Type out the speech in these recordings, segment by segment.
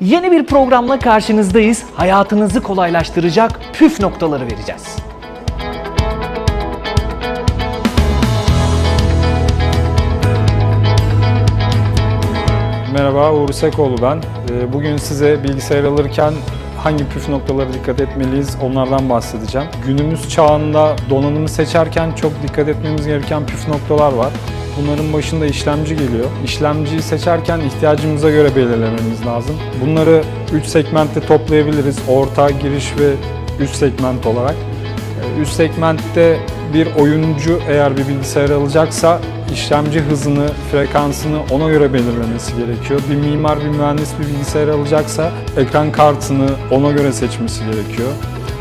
Yeni bir programla karşınızdayız. Hayatınızı kolaylaştıracak püf noktaları vereceğiz. Merhaba, Uğur Sekoğlu ben. Ee, Bugün size bilgisayar alırken hangi püf noktalara dikkat etmeliyiz onlardan bahsedeceğim. Günümüz çağında donanımı seçerken çok dikkat etmemiz gereken püf noktalar var. Bunların başında işlemci geliyor. İşlemciyi seçerken ihtiyacımıza göre belirlememiz lazım. Bunları 3 segmentte toplayabiliriz. Orta, giriş ve üst segment olarak. Ee, Üst segmentte bir oyuncu eğer bir bilgisayar alacaksa işlemci hızını, frekansını ona göre belirlemesi gerekiyor. Bir mimar, bir mühendis bir bilgisayar alacaksa ekran kartını ona göre seçmesi gerekiyor.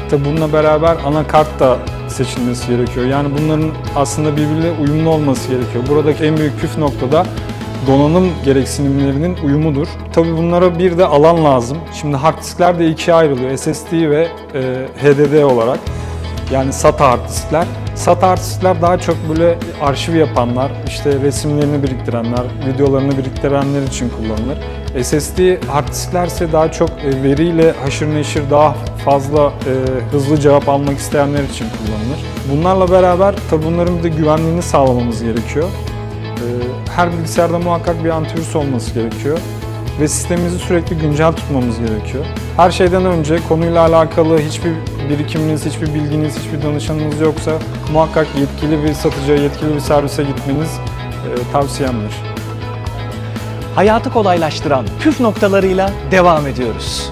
Tabi bununla beraber anakart da seçilmesi gerekiyor. Yani bunların aslında birbiriyle uyumlu olması gerekiyor. Buradaki en büyük püf nokta da donanım gereksinimlerinin uyumudur. Tabi bunlara bir de alan lazım. Şimdi hard diskler de ikiye ayrılıyor. SSD ve e, HDD olarak. Yani diskler. SATA hard diskler daha çok böyle arşiv yapanlar, işte resimlerini biriktirenler, videolarını biriktirenler için kullanılır. SSD hard ise daha çok e, veriyle haşır neşir daha fazla e, hızlı cevap almak isteyenler için kullanılır. Bunlarla beraber tabi bunların de güvenliğini sağlamamız gerekiyor. E, Her bilgisayarda muhakkak bir antivirüs olması gerekiyor ve sistemimizi sürekli güncel tutmamız gerekiyor. Her şeyden önce konuyla alakalı hiçbir birikiminiz, hiçbir bilginiz, hiçbir danışanınız yoksa muhakkak yetkili bir satıcıya, yetkili bir servise gitmeniz e, tavsiyemdir. Hayatı kolaylaştıran püf noktalarıyla devam ediyoruz.